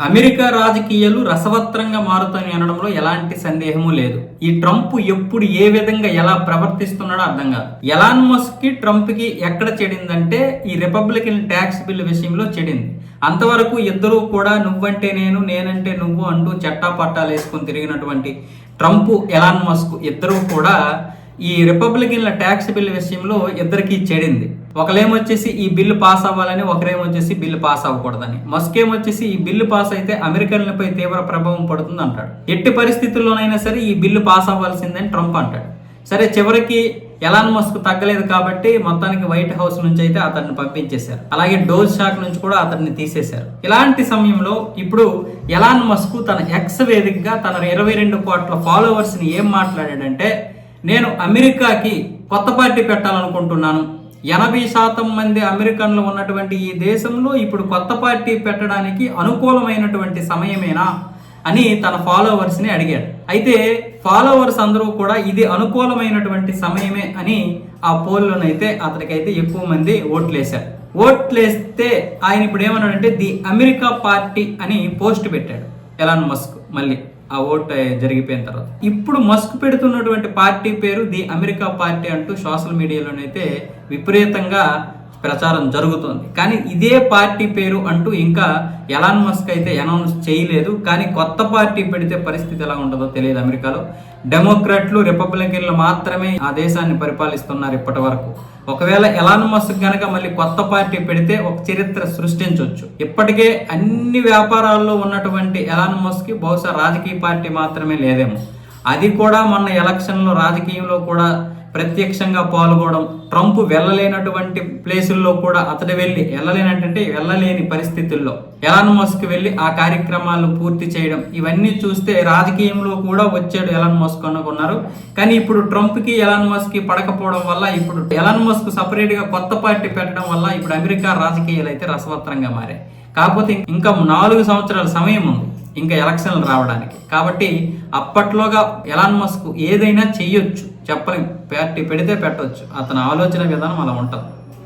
America రాజకీయాలు రసవత్రంగా మారుతాయి అనడంలో ఎలాంటి సందేహము లేదు. ఈ ట్రంప్ ఎప్పుడు ఏ విధంగా ఎలా ప్రవర్తిస్తున్నాడో అర్థం కాదు. ఎలాన్ మస్క్కి ట్రంప్కి ఎక్కడ చెడిందంటే ఈ రిపబ్లికన్ ట్యాక్స్ బిల్ విషయంలో చెడింది. అంతవరకు ఇద్దరూ కూడా నువ్వంటే నేను నేనంటే నువ్వు అంటూ చట్టా పట్టాలు వేసుకొని తిరిగినటువంటి ట్రంప్ ఎలాన్ మస్క్ ఇద్దరూ కూడా ఈ రిపబ్లికన్ల ట్యాక్స్ బిల్ విషయంలో ఇద్దరికి చెడింది. ఒకలేమొచ్చేసి ఈ బిల్లు పాస్ అవ్వాలని ఒకరేమొచ్చేసి బిల్లు పాస్ అవ్వకూడదని. మస్క్ ఏమొచ్చేసి ఈ బిల్లు పాస్ అయితే అమెరికన్లపై తీవ్ర ప్రభావం పడుతుంది అంటాడు ఎట్టి పరిస్థితుల్లోనైనా సరే ఈ బిల్లు పాస్ అవ్వాల్సిందని ట్రంప్ అంటాడు. సరే చివరికి ఎలాన్ మస్క్ తగ్గలేదు కాబట్టి మొత్తానికి వైట్ హౌస్ నుంచి అయితే అతన్ని పంపించేశారు. అలాగే డోజ్ షాక్ నుంచి కూడా అతన్ని తీసేశారు. ఇలాంటి సమయంలో ఇప్పుడు ఎలాన్ మస్క్ తన ఎక్స్ వేదికగా తన ఇరవై రెండు కోట్ల ఫాలోవర్స్ని ఏం మాట్లాడాడంటే నేను అమెరికాకి కొత్త పార్టీ పెట్టాలనుకుంటున్నాను. ఎనభై శాతం మంది అమెరికన్లు ఉన్నటువంటి ఈ దేశంలో ఇప్పుడు కొత్త పార్టీ పెట్టడానికి అనుకూలమైనటువంటి సమయమేనా అని తన ఫాలోవర్స్ని అడిగాడు. అయితే ఫాలోవర్స్ అందరూ కూడా ఇది అనుకూలమైనటువంటి సమయమే అని ఆ పోల్లోనైతే అతనికైతే ఎక్కువ మంది ఓట్లేశారు. ఓట్లేస్తే ఆయన ఇప్పుడు ఏమన్నాడంటే ది అమెరికా పార్టీ అని పోస్ట్ పెట్టాడు ఎలాన్ మస్క్ మళ్ళీ. ఆ ఓట్ జరిగిపోయిన తర్వాత. ఇప్పుడు మస్క్ పెడుతున్నటువంటి పార్టీ పేరు ది అమెరికా పార్టీ అంటూ సోషల్ మీడియాలోనైతే విపరీతంగా ప్రచారం జరుగుతోంది. కానీ ఇదే పార్టీ పేరు అంటూ ఇంకా ఎలాన్ మస్క్ అయితే అనౌన్స్ చేయలేదు. కానీ కొత్త పార్టీ పెడితే పరిస్థితి ఎలా ఉంటుందో తెలియదు అమెరికాలో. డెమోక్రాట్లు రిపబ్లికన్లు మాత్రమే ఆ దేశాన్ని పరిపాలిస్తున్నారు ఇప్పటి వరకు. ఒకవేళ ఎలాన్ మస్క్ గనక మళ్ళీ కొత్త పార్టీ పెడితే ఒక చరిత్ర సృష్టించవచ్చు ఇప్పటికే అన్ని వ్యాపారాల్లో ఉన్నటువంటి ఎలాన్ మస్క్ బహుశా రాజకీయ పార్టీ మాత్రమే లేదేమో. అది కూడా మొన్న ఎలక్షన్లో రాజకీయంలో కూడా ప్రత్యక్షంగా పాల్గొనడం ట్రంప్ వెళ్ళలేనటువంటి ప్లేసుల్లో కూడా అతడు వెళ్ళి వెళ్ళలేనంటే వెళ్ళలేని పరిస్థితుల్లో. ఎలాన్ మస్క్ వెళ్ళి ఆ కార్యక్రమాలను పూర్తి చేయడం ఇవన్నీ చూస్తే రాజకీయంలో కూడా వచ్చాడు ఎలాన్ మస్క్ అనుకున్నారు. కానీ ఇప్పుడు ట్రంప్కి ఎలాన్ మస్క్ పడకపోవడం వల్ల ఇప్పుడు ఎలాన్ మస్క్ సపరేట్గా కొత్త పార్టీ పెట్టడం వల్ల ఇప్పుడు అమెరికా రాజకీయాలు అయితే రసవత్రంగా మారాయి. కాకపోతే ఇంకా నాలుగు సంవత్సరాల సమయం ఉంది. ఇంకా ఎలక్షన్లు రావడానికి. కాబట్టి అప్పట్లోగా ఎలాన్ మస్క్ ఏదైనా చెయ్యొచ్చు చెప్పలేం. పార్టీ పెడితే పెట్టవచ్చు అతని ఆలోచన విధానం అలా ఉంటుంది.